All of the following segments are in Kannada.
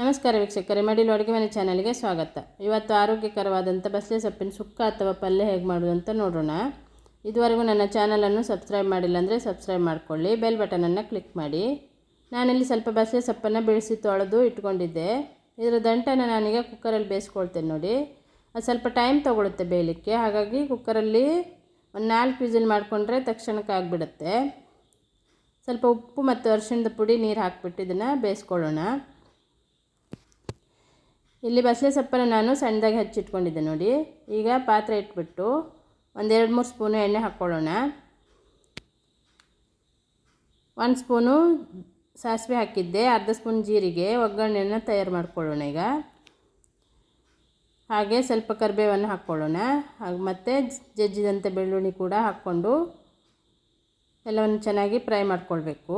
ನಮಸ್ಕಾರ ವೀಕ್ಷಕರೇ, ಮಡಿಲು ಅಡುಗೆ ಮನೆ ಚಾನಲ್ಗೆ ಸ್ವಾಗತ. ಇವತ್ತು ಆರೋಗ್ಯಕರವಾದಂಥ ಬಸಳೆ ಸೊಪ್ಪಿನ ಸುಕ್ಕ ಅಥವಾ ಪಲ್ಯ ಹೇಗೆ ಮಾಡೋದು ಅಂತ ನೋಡೋಣ. ಇದುವರೆಗೂ ನನ್ನ ಚಾನಲನ್ನು ಸಬ್ಸ್ಕ್ರೈಬ್ ಮಾಡಿಲ್ಲ ಅಂದರೆ ಸಬ್ಸ್ಕ್ರೈಬ್ ಮಾಡ್ಕೊಳ್ಳಿ, ಬೆಲ್ ಬಟನನ್ನು ಕ್ಲಿಕ್ ಮಾಡಿ. ನಾನಿಲ್ಲಿ ಸ್ವಲ್ಪ ಬಸಳೆ ಸೊಪ್ಪನ್ನು ಬೆಳೆಸಿ ತೊಳೆದು ಇಟ್ಕೊಂಡಿದ್ದೆ. ಇದರ ದಂಟನ ನಾನೀಗ ಕುಕ್ಕರಲ್ಲಿ ಬೇಯಿಸ್ಕೊಳ್ತೇನೆ ನೋಡಿ. ಅದು ಸ್ವಲ್ಪ ಟೈಮ್ ತೊಗೊಳುತ್ತೆ ಬೇಯಲಿಕ್ಕೆ, ಹಾಗಾಗಿ ಕುಕ್ಕರಲ್ಲಿ ಒಂದು ನಾಲ್ಕು ವಿಸಿಲ್ ಮಾಡಿಕೊಂಡ್ರೆ ತಕ್ಷಣಕ್ಕೆ ಆಗಿಬಿಡುತ್ತೆ. ಸ್ವಲ್ಪ ಉಪ್ಪು ಮತ್ತು ಅರಿಶಿಣದ ಪುಡಿ ನೀರು ಹಾಕಿಬಿಟ್ಟು ಇದನ್ನು ಬೇಯಿಸ್ಕೊಳ್ಳೋಣ. ಇಲ್ಲಿ ಬಸಳೆ ಸೊಪ್ಪನ್ನು ನಾನು ಸಣ್ಣದಾಗಿ ಹಚ್ಚಿಟ್ಕೊಂಡಿದ್ದೆ ನೋಡಿ. ಈಗ ಪಾತ್ರೆ ಇಟ್ಬಿಟ್ಟು ಒಂದೆರಡು ಮೂರು ಸ್ಪೂನು ಎಣ್ಣೆ ಹಾಕ್ಕೊಳ್ಳೋಣ. ಒಂದು ಸ್ಪೂನು ಸಾಸಿವೆ ಹಾಕಿದ್ದೆ, ಅರ್ಧ ಸ್ಪೂನ್ ಜೀರಿಗೆ, ಒಗ್ಗರಣೆಯನ್ನು ತಯಾರು ಮಾಡ್ಕೊಳ್ಳೋಣ ಈಗ. ಹಾಗೆ ಸ್ವಲ್ಪ ಕರಿಬೇವನ್ನು ಹಾಕ್ಕೊಳ್ಳೋಣ. ಹಾಗೆ ಮತ್ತು ಜಜ್ಜಿದಂಥ ಬೆಳ್ಳುಳ್ಳಿ ಕೂಡ ಹಾಕ್ಕೊಂಡು ಎಲ್ಲವನ್ನು ಚೆನ್ನಾಗಿ ಫ್ರೈ ಮಾಡ್ಕೊಳ್ಬೇಕು.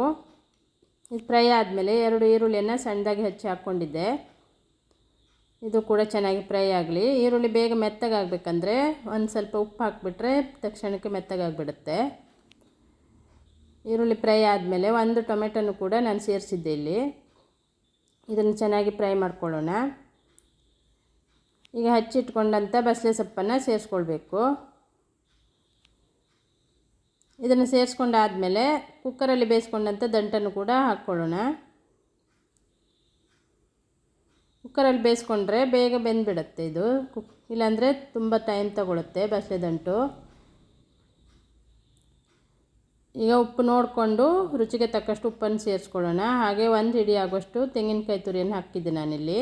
ಇದು ಫ್ರೈ ಆದಮೇಲೆ ಎರಡು ಈರುಳ್ಳಿಯನ್ನು ಸಣ್ಣದಾಗಿ ಹಚ್ಚಿ ಹಾಕ್ಕೊಂಡಿದ್ದೆ. ಇದು ಕೂಡ ಚೆನ್ನಾಗಿ ಫ್ರೈ ಆಗಲಿ. ಈರುಳ್ಳಿ ಬೇಗ ಮೆತ್ತಗಾಗಬೇಕಂದ್ರೆ ಒಂದು ಸ್ವಲ್ಪ ಉಪ್ಪು ಹಾಕಿಬಿಟ್ರೆ ತಕ್ಷಣಕ್ಕೆ ಮೆತ್ತಗಾಗಿಬಿಡುತ್ತೆ. ಈರುಳ್ಳಿ ಫ್ರೈ ಆದಮೇಲೆ ಒಂದು ಟೊಮೆಟೊನು ಕೂಡ ನಾನು ಸೇರಿಸಿದ್ದೆ ಇಲ್ಲಿ. ಇದನ್ನು ಚೆನ್ನಾಗಿ ಫ್ರೈ ಮಾಡ್ಕೊಳ್ಳೋಣ. ಈಗ ಹಚ್ಚಿಟ್ಕೊಂಡಂಥ ಬಸಳೆ ಸೊಪ್ಪನ್ನು ಸೇರಿಸ್ಕೊಳ್ಬೇಕು. ಇದನ್ನು ಸೇರಿಸ್ಕೊಂಡಾದಮೇಲೆ ಕುಕ್ಕರಲ್ಲಿ ಬೇಯಿಸ್ಕೊಂಡಂಥ ದಂಟನ್ನು ಕೂಡ ಹಾಕ್ಕೊಳ್ಳೋಣ. ಕುಕ್ಕರಲ್ಲಿ ಬೇಯಿಸ್ಕೊಂಡ್ರೆ ಬೇಗ ಬೆಂದುಬಿಡುತ್ತೆ ಇದು. ಕುಕ್ ಇಲ್ಲಾಂದರೆ ತುಂಬ ಟೈಮ್ ತಗೊಳುತ್ತೆ ಬಸಳೆದಂಟು ಈಗ ಉಪ್ಪು ನೋಡಿಕೊಂಡು ರುಚಿಗೆ ತಕ್ಕಷ್ಟು ಉಪ್ಪನ್ನು ಸೇರಿಸ್ಕೊಳ್ಳೋಣ. ಹಾಗೆ ಒಂದು ಹಿಡಿ ಆಗೋಷ್ಟು ತೆಂಗಿನಕಾಯಿ ತುರಿಯನ್ನು ಹಾಕಿದ್ದೆ ನಾನಿಲ್ಲಿ.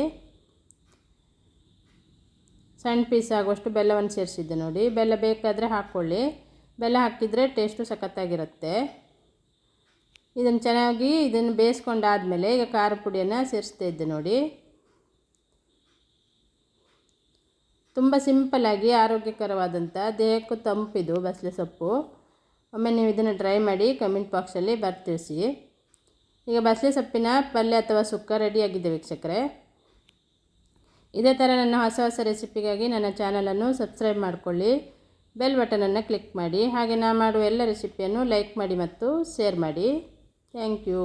ಸಣ್ಣ ಪೀಸ್ ಆಗೋಷ್ಟು ಬೆಲ್ಲವನ್ನು ಸೇರಿಸಿದ್ದೆ ನೋಡಿ. ಬೆಲ್ಲ ಬೇಕಾದರೆ ಹಾಕ್ಕೊಳ್ಳಿ. ಬೆಲ್ಲ ಹಾಕಿದರೆ ಟೇಸ್ಟು ಸಖತ್ತಾಗಿರುತ್ತೆ. ಇದನ್ನು ಚೆನ್ನಾಗಿ ಇದನ್ನು ಬೇಯಿಸ್ಕೊಂಡಾದಮೇಲೆ ಈಗ ಖಾರ ಪುಡಿಯನ್ನು ಸೇರಿಸ್ತಾ ಇದ್ದೆ ನೋಡಿ. ತುಂಬ ಸಿಂಪಲ್ಲಾಗಿ ಆರೋಗ್ಯಕರವಾದಂಥ ದೇಹಕ್ಕೂ ತಂಪಿದು ಬಸಳೆ ಸೊಪ್ಪು. ಒಮ್ಮೆ ನೀವು ಇದನ್ನು ಡ್ರೈ ಮಾಡಿ ಕಮೆಂಟ್ ಬಾಕ್ಸಲ್ಲಿ ಬರ್ತಿಳಿಸಿ ಈಗ ಬಸಳೆ ಸೊಪ್ಪಿನ ಪಲ್ಯ ಅಥವಾ ಸುಕ್ಕ ರೆಡಿಯಾಗಿದೆ ವೀಕ್ಷಕರೆ. ಇದೇ ಥರ ನನ್ನ ಹೊಸ ಹೊಸ ರೆಸಿಪಿಗಾಗಿ ನನ್ನ ಚಾನಲನ್ನು ಸಬ್ಸ್ಕ್ರೈಬ್ ಮಾಡಿಕೊಳ್ಳಿ. ಬೆಲ್ ಬಟನನ್ನು ಕ್ಲಿಕ್ ಮಾಡಿ. ಹಾಗೆ ನಾ ಮಾಡುವ ಎಲ್ಲ ರೆಸಿಪಿಯನ್ನು ಲೈಕ್ ಮಾಡಿ ಮತ್ತು ಶೇರ್ ಮಾಡಿ. Thank you